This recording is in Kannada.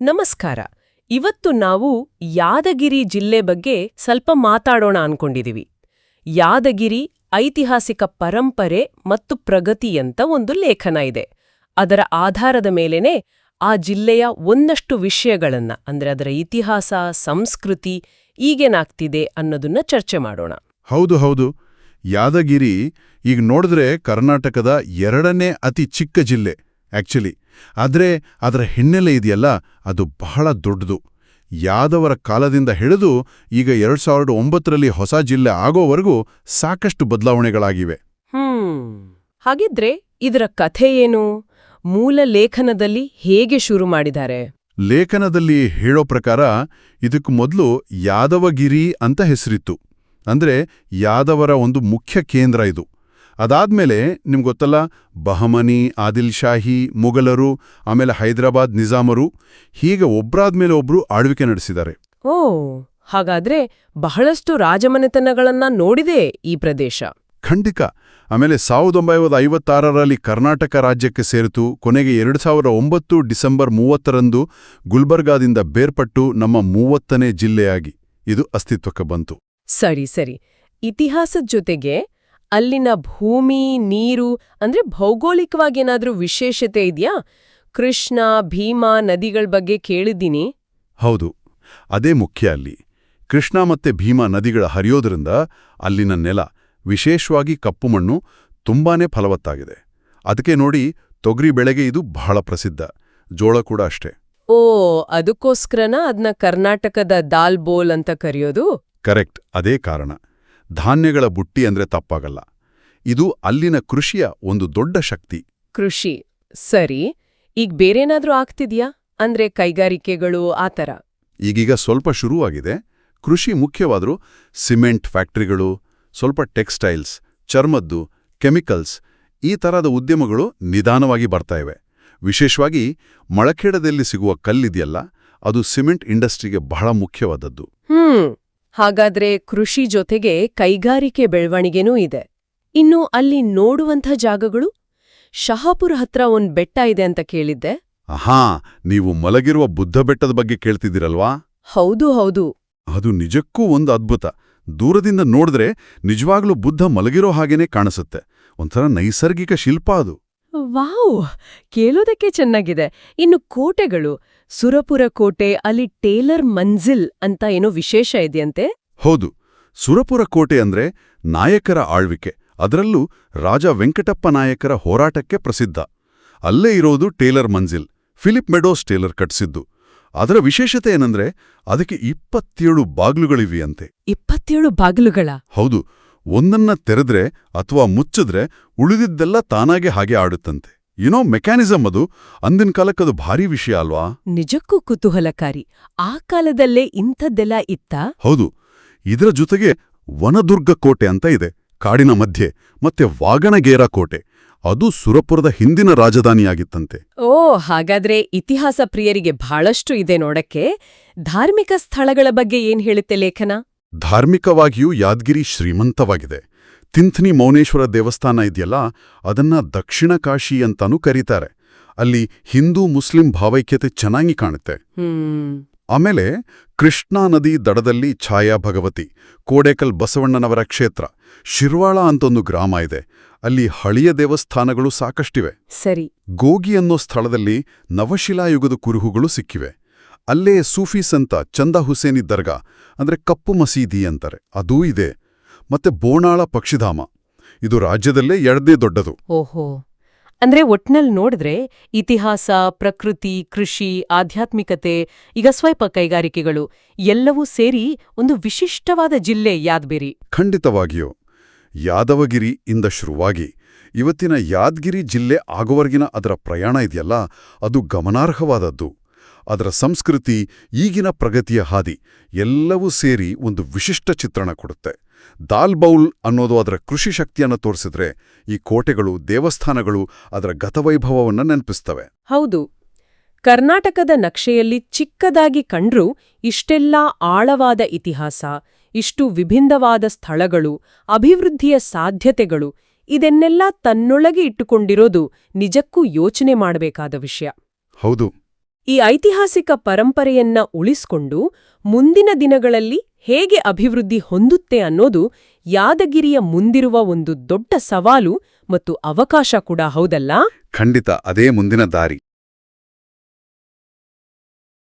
ನಮಸ್ಕಾರ. ಇವತ್ತು ನಾವು ಯಾದಗಿರಿ ಜಿಲ್ಲೆ ಬಗ್ಗೆ ಸ್ವಲ್ಪ ಮಾತಾಡೋಣ ಅನ್ಕೊಂಡಿದೀವಿ. ಯಾದಗಿರಿ ಐತಿಹಾಸಿಕ ಪರಂಪರೆ ಮತ್ತು ಪ್ರಗತಿಯಂತ ಒಂದು ಲೇಖನ ಇದೆ. ಅದರ ಆಧಾರದ ಮೇಲೇನೆ ಆ ಜಿಲ್ಲೆಯ ಒಂದಷ್ಟು ವಿಷಯಗಳನ್ನ, ಅಂದ್ರೆ ಅದರ ಇತಿಹಾಸ, ಸಂಸ್ಕೃತಿ ಈಗೇನಾಗ್ತಿದೆ ಅನ್ನೋದನ್ನ ಚರ್ಚೆ ಮಾಡೋಣ. ಹೌದು ಹೌದು. ಯಾದಗಿರಿ ಈಗ ನೋಡಿದ್ರೆ ಕರ್ನಾಟಕದ ಎರಡನೇ ಅತಿ ಚಿಕ್ಕ ಜಿಲ್ಲೆ ಆಕ್ಚುಲಿ ಆದ್ರೆ ಅದರ ಹಿನ್ನೆಲೆ ಇದೆಯಲ್ಲ ಅದು ಬಹಳ ದೊಡ್ಡದು. ಯಾದವರ ಕಾಲದಿಂದ ಹಿಡಿದು ಈಗ ಎರಡು ಸಾವಿರದ ಒಂಬತ್ತರಲ್ಲಿ ಹೊಸ ಜಿಲ್ಲೆ ಆಗೋವರೆಗೂ ಸಾಕಷ್ಟು ಬದಲಾವಣೆಗಳಾಗಿವೆ. ಹಾಗಿದ್ರೆ ಇದರ ಕಥೆ ಏನು? ಮೂಲ ಲೇಖನದಲ್ಲಿ ಹೇಗೆ ಶುರು ಮಾಡಿದ್ದಾರೆ? ಲೇಖನದಲ್ಲಿ ಹೇಳೋ ಪ್ರಕಾರ ಇದಕ್ಕೂ ಮೊದಲು ಯಾದವಗಿರಿ ಅಂತ ಹೆಸರಿತ್ತು. ಅಂದ್ರೆ ಯಾದವರ ಒಂದು ಮುಖ್ಯ ಕೇಂದ್ರ ಇದು. ಅದಾದ್ಮೇಲೆ ನಿಮ್ಗೊತ್ತಲ್ಲ ಬಹಮನಿ ಆದಿಲ್ ಶಾಹಿ ಮುಘಲರು ಆಮೇಲೆ ಹೈದರಾಬಾದ್ ನಿಜಾಮರು ಹೀಗೆ ಒಬ್ರಾದ್ಮೇಲೆ ಒಬ್ರು ಆಳ್ವಿಕೆ ನಡೆಸಿದ್ದಾರೆ. ಓ ಹಾಗಾದ್ರೆ ಬಹಳಷ್ಟು ರಾಜಮನೆತನಗಳನ್ನ ನೋಡಿದೆ ಈ ಪ್ರದೇಶ. ಖಂಡಿತ. ಆಮೇಲೆ ಸಾವಿರದ ಒಂಬೈನೂರ ಐವತ್ತಾರರಲ್ಲಿ ಕರ್ನಾಟಕ ರಾಜ್ಯಕ್ಕೆ ಸೇರಿತು ಕೊನೆಗೆ ಎರಡು ಸಾವಿರ ಒಂಬತ್ತು ಡಿಸೆಂಬರ್ ಮೂವತ್ತರಂದು ಗುಲ್ಬರ್ಗಾದಿಂದ ಬೇರ್ಪಟ್ಟು ನಮ್ಮ ಮೂವತ್ತನೇ ಜಿಲ್ಲೆಯಾಗಿ ಇದು ಅಸ್ತಿತ್ವಕ್ಕೆ ಬಂತು. ಸರಿ ಸರಿ. ಇತಿಹಾಸದ ಜೊತೆಗೆ ಅಲ್ಲಿನ ಭೂಮಿ ನೀರು ಅಂದ್ರೆ ಭೌಗೋಳಿಕವಾಗಿ ಏನಾದ್ರೂ ವಿಶೇಷತೆ ಇದೆಯಾ? ಕೃಷ್ಣ ಭೀಮಾ ನದಿಗಳ ಬಗ್ಗೆ ಕೇಳಿದ್ದೀನಿ. ಹೌದು ಅದೇ ಮುಖ್ಯ ಅಲ್ಲಿ. ಕೃಷ್ಣ ಮತ್ತೆ ಭೀಮಾ ನದಿಗಳ ಹರಿಯೋದ್ರಿಂದ ಅಲ್ಲಿನ ನೆಲ ವಿಶೇಷವಾಗಿ ಕಪ್ಪು ಮಣ್ಣು ತುಂಬಾನೇ ಫಲವತ್ತಾಗಿದೆ. ಅದಕ್ಕೆ ನೋಡಿ ತೊಗರಿ ಬೆಳೆಗೆ ಇದು ಬಹಳ ಪ್ರಸಿದ್ಧ ಜೋಳ ಕೂಡ ಅಷ್ಟೇ. ಓ ಅದಕ್ಕೋಸ್ಕರನ ಅದನ್ನ ಕರ್ನಾಟಕದ ದಾಲ್ ಬೋಲ್ ಅಂತ ಕರೆಯೋದು? ಕರೆಕ್ಟ್ ಅದೇ ಕಾರಣ. ಧಾನ್ಯಗಳ ಬುಟ್ಟಿ ಅಂದ್ರೆ ತಪ್ಪಾಗಲ್ಲ. ಇದು ಅಲ್ಲಿನ ಕೃಷಿಯ ಒಂದು ದೊಡ್ಡ ಶಕ್ತಿ. ಕೃಷಿ. ಸರಿ ಈಗ ಬೇರೇನಾದ್ರೂ ಆಗ್ತಿದ್ಯಾ? ಅಂದ್ರೆ ಕೈಗಾರಿಕೆಗಳು ಆತರ ಈಗೀಗ ಸ್ವಲ್ಪ ಶುರುವಾಗಿದೆ. ಕೃಷಿ ಮುಖ್ಯವಾದರೂ ಸಿಮೆಂಟ್ ಫ್ಯಾಕ್ಟರಿಗಳು ಸ್ವಲ್ಪ ಟೆಕ್ಸ್ಟೈಲ್ಸ್ ಚರ್ಮದ್ದು ಕೆಮಿಕಲ್ಸ್ ಈ ತರದ ಉದ್ಯಮಗಳು ನಿಧಾನವಾಗಿ ಬರ್ತಾ ಇವೆ. ವಿಶೇಷವಾಗಿ ಮಳಖೇಡದಲ್ಲಿ ಸಿಗುವ ಕಲ್ಲಿದೆಯಲ್ಲ ಅದು ಸಿಮೆಂಟ್ ಇಂಡಸ್ಟ್ರಿಗೆ ಬಹಳ ಮುಖ್ಯವಾದದ್ದು. ಹ್ಮ್. ಹಾಗಾದ್ರೆ ಕೃಷಿ ಜೊತೆಗೆ ಕೈಗಾರಿಕೆ ಬೆಳವಣಿಗೆನೂ ಇದೆ. ಇನ್ನು ಅಲ್ಲಿ ನೋಡುವಂಥ ಜಾಗಗಳು? ಶಹಾಪುರ ಹತ್ರ ಒಂದ್ ಬೆಟ್ಟ ಇದೆ ಅಂತ ಕೇಳಿದ್ದೆ. ಆಹಾ ನೀವು ಮಲಗಿರುವ ಬುದ್ಧ ಬೆಟ್ಟದ ಬಗ್ಗೆ ಕೇಳ್ತಿದ್ದೀರಲ್ವಾ? ಹೌದು ಹೌದು. ಅದು ನಿಜಕ್ಕೂ ಒಂದು ಅದ್ಭುತ. ದೂರದಿಂದ ನೋಡಿದ್ರೆ ನಿಜವಾಗ್ಲೂ ಬುದ್ಧ ಮಲಗಿರೋ ಹಾಗೇನೆ ಕಾಣಿಸುತ್ತೆ. ಒಂಥರ ನೈಸರ್ಗಿಕ ಶಿಲ್ಪ ಅದು. ವಾವ್! ಕೇಳೋದಕ್ಕೆ ಚೆನ್ನಾಗಿದೆ. ಇನ್ನು ಕೋಟೆಗಳು ಸುರಪುರ ಕೋಟೆ ಅಲ್ಲಿ ಟೇಲರ್ ಮಂಜಿಲ್ ಅಂತ ಏನೋ ವಿಶೇಷ ಇದೆಯಂತೆ? ಹೌದು. ಸುರಪುರ ಕೋಟೆ ಅಂದ್ರೆ ನಾಯಕರ ಆಳ್ವಿಕೆ. ಅದರಲ್ಲೂ ರಾಜ ವೆಂಕಟಪ್ಪ ನಾಯಕರ ಹೋರಾಟಕ್ಕೆ ಪ್ರಸಿದ್ಧ. ಅಲ್ಲೇ ಇರೋದು Taylor Manzil Philip Meadows Taylor ಕಟ್ಸಿದ್ದು. ಅದರ ವಿಶೇಷತೆ ಏನಂದ್ರೆ ಅದಕ್ಕೆ ಇಪ್ಪತ್ತೇಳು ಬಾಗಿಲುಗಳಿವೆಯಂತೆ. ಇಪ್ಪತ್ತೇಳು ಬಾಗಿಲುಗಳ? ಹೌದು. ಒಂದನ್ನ ತೆರೆದ್ರೆ ಅಥವಾ ಮುಚ್ಚಿದ್ರೆ ಉಳಿದಿದ್ದೆಲ್ಲ ತಾನಾಗೆ ಹಾಗೆ ಆಡುತ್ತಂತೆ. ಏನೋ ಮೆಕ್ಯಾನಿಸಂ ಅದು ಅಂದಿನ ಕಾಲಕ್ಕದು ಭಾರಿ ವಿಷಯ ಅಲ್ವಾ? ನಿಜಕ್ಕೂ ಕುತೂಹಲಕಾರಿ. ಆ ಕಾಲದಲ್ಲೇ ಇಂಥದ್ದೆಲ್ಲ ಇತ್ತಾ? ಹೌದು. ಇದರ ಜೊತೆಗೆ ವನದುರ್ಗ ಕೋಟೆ ಅಂತ ಇದೆ. ಕಾಡಿನ ಮಧ್ಯೆ ಮತ್ತೆ ವಾಗಣಗೇರ ಕೋಟೆ. ಅದು ಸುರಪುರದ ಹಿಂದಿನ ರಾಜಧಾನಿಯಾಗಿತ್ತಂತೆ. ಓ ಹಾಗಾದ್ರೆ ಇತಿಹಾಸ ಪ್ರಿಯರಿಗೆ ಬಹಳಷ್ಟು ಇದೆ ನೋಡಕ್ಕೆ. ಧಾರ್ಮಿಕ ಸ್ಥಳಗಳ ಬಗ್ಗೆ ಏನ್ ಹೇಳುತ್ತೆ ಲೇಖನ? ಧಾರ್ಮಿಕವಾಗಿಯೂ ಯಾದಗಿರಿ ಶ್ರೀಮಂತವಾಗಿದೆ. ತಿಂಥ್ನಿ ಮೌನೇಶ್ವರ ದೇವಸ್ಥಾನ ಇದೆಯಲ್ಲ ಅದನ್ನ ದಕ್ಷಿಣ ಕಾಶಿ ಅಂತಾನೂ ಕರೀತಾರೆ. ಅಲ್ಲಿ ಹಿಂದೂ ಮುಸ್ಲಿಂ ಭಾವೈಕ್ಯತೆ ಚೆನ್ನಾಗಿ ಕಾಣುತ್ತೆ. ಆಮೇಲೆ ಕೃಷ್ಣಾ ನದಿ ದಡದಲ್ಲಿ ಛಾಯಾ ಭಗವತಿ ಕೋಡೇಕಲ್ ಬಸವಣ್ಣನವರ ಕ್ಷೇತ್ರ ಶಿರ್ವಾಳ ಅಂತೊಂದು ಗ್ರಾಮ ಇದೆ. ಅಲ್ಲಿ ಹಳೆಯ ದೇವಸ್ಥಾನಗಳು ಸಾಕಷ್ಟಿವೆ. ಸರಿ. ಗೋಗಿ ಅನ್ನೋ ಸ್ಥಳದಲ್ಲಿ ನವಶಿಲಾಯುಗದ ಕುರುಹುಗಳು ಸಿಕ್ಕಿವೆ. ಅಲ್ಲೇ ಸೂಫಿ ಸಂತ ಚಂದ ಹುಸೇನಿ ದರ್ಗಾ ಅಂದರೆ ಕಪ್ಪು ಮಸೀದಿ ಅಂತಾರೆ. ಅದೂ ಇದೆ. ಮತ್ತೆ ಬೋಣಾಳ ಪಕ್ಷಿಧಾಮ. ಇದು ರಾಜ್ಯದಲ್ಲೇ ಎರಡನೇ ದೊಡ್ಡದು. ಓಹೋ. ಅಂದ್ರೆ ಒಟ್ನಲ್ಲಿ ನೋಡಿದ್ರೆ ಇತಿಹಾಸ ಪ್ರಕೃತಿ ಕೃಷಿ ಆಧ್ಯಾತ್ಮಿಕತೆ ಈಗ ಸ್ವಲ್ಪ ಕೈಗಾರಿಕೆಗಳು ಎಲ್ಲವೂ ಸೇರಿ ಒಂದು ವಿಶಿಷ್ಟವಾದ ಜಿಲ್ಲೆ ಯಾದ್ಬೇರಿ. ಖಂಡಿತವಾಗಿಯೋ. ಯಾದವಗಿರಿ ಇಂದ ಶುರುವಾಗಿ ಇವತ್ತಿನ ಯಾದ್ಗಿರಿ ಜಿಲ್ಲೆ ಆಗುವವರೆಗಿನ ಅದರ ಪ್ರಯಾಣ ಇದೆಯಲ್ಲ ಅದು ಗಮನಾರ್ಹವಾದದ್ದು. ಅದರ ಸಂಸ್ಕೃತಿ ಈಗಿನ ಪ್ರಗತಿಯ ಹಾದಿ ಎಲ್ಲವೂ ಸೇರಿ ಒಂದು ವಿಶಿಷ್ಟ ಚಿತ್ರಣ ಕೊಡುತ್ತೆ. ದಾಲ್ ಬೌಲ್ ಅನ್ನೋದು ಅದರ ಕೃಷಿ ಶಕ್ತಿಯನ್ನು ತೋರಿಸಿದ್ರೆ ಈ ಕೋಟೆಗಳು ದೇವಸ್ಥಾನಗಳು ಅದರ ಗತವೈಭವವನ್ನು ನೆನಪಿಸ್ತವೆ. ಹೌದು. ಕರ್ನಾಟಕದ ನಕ್ಷೆಯಲ್ಲಿ ಚಿಕ್ಕದಾಗಿ ಕಂಡ್ರೂ ಇಷ್ಟೆಲ್ಲ ಆಳವಾದ ಇತಿಹಾಸ ಇಷ್ಟು ವಿಭಿನ್ನವಾದ ಸ್ಥಳಗಳು ಅಭಿವೃದ್ಧಿಯ ಸಾಧ್ಯತೆಗಳು ಇದನ್ನೆಲ್ಲ ತನ್ನೊಳಗೆ ಇಟ್ಟುಕೊಂಡಿರೋದು ನಿಜಕ್ಕೂ ಯೋಚನೆ ಮಾಡಬೇಕಾದ ವಿಷಯ. ಹೌದು. ಈ ಐತಿಹಾಸಿಕ ಪರಂಪರೆಯನ್ನ ಉಳಿಸ್ಕೊಂಡು ಮುಂದಿನ ದಿನಗಳಲ್ಲಿ ಹೇಗೆ ಅಭಿವೃದ್ಧಿ ಹೊಂದುತ್ತೆ ಅನ್ನೋದು ಯಾದಗಿರಿಯ ಮುಂದಿರುವ ಒಂದು ದೊಡ್ಡ ಸವಾಲು ಮತ್ತು ಅವಕಾಶ ಕೂಡ ಹೌದಲ್ಲ? ಖಂಡಿತ, ಅದೇ ಮುಂದಿನ ದಾರಿ.